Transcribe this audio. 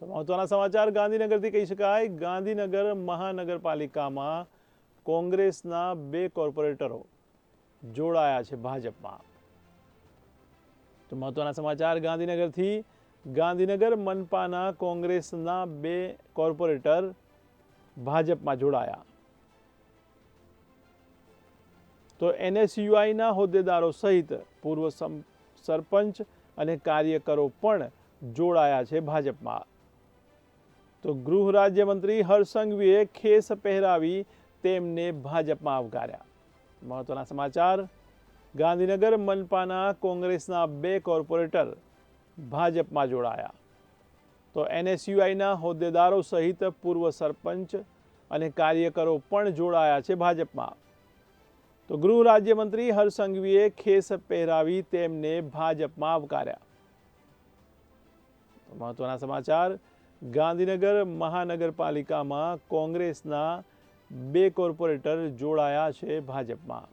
તો મહત્વના સમાચાર, ગાંધીનગરથી કહી શકાય. ગાંધીનગર મહાનગરપાલિકામાં કોંગ્રેસના બે કોર્પોરેટરો જોડાયા છે ભાજપમાં. તો મહત્વના સમાચાર, ગાંધીનગરથી. ગાંધીનગર મનપાના કોંગ્રેસના બે કોર્પોરેટર ભાજપમાં જોડાયા. તો એનએસયુઆઈના હોદ્દેદારો સહિત પૂર્વ સરપંચ અને કાર્યકરો પણ જોડાયા છે ભાજપમાં. તો ગૃહ રાજ્યમંત્રી હર્ષંઘવીએ ખેસ પહેરાવી તેમને ભાજપમાં આવકાર્યા. મહત્વના સમાચાર, ગાંધીનગર મનપાના કોંગ્રેસના બે કોર્પોરેટર ભાજપમાં જોડાયા. તો એનએસયુઆઈના હોદ્દેદારો સહિત પૂર્વ સરપંચ અને કાર્યકરો પણ જોડાયા છે ભાજપમાં. તો ગૃહ રાજ્યમંત્રી હરસંઘવીએ ખેસ પહેરાવી તેમને ભાજપમાં આવકાર્યા. મહત્વના સમાચાર ગાંધીનગર મહાનગરપાલિકામાં કોંગ્રેસના બે કોર્પોરેટર જોડાયા છે ભાજપમાં.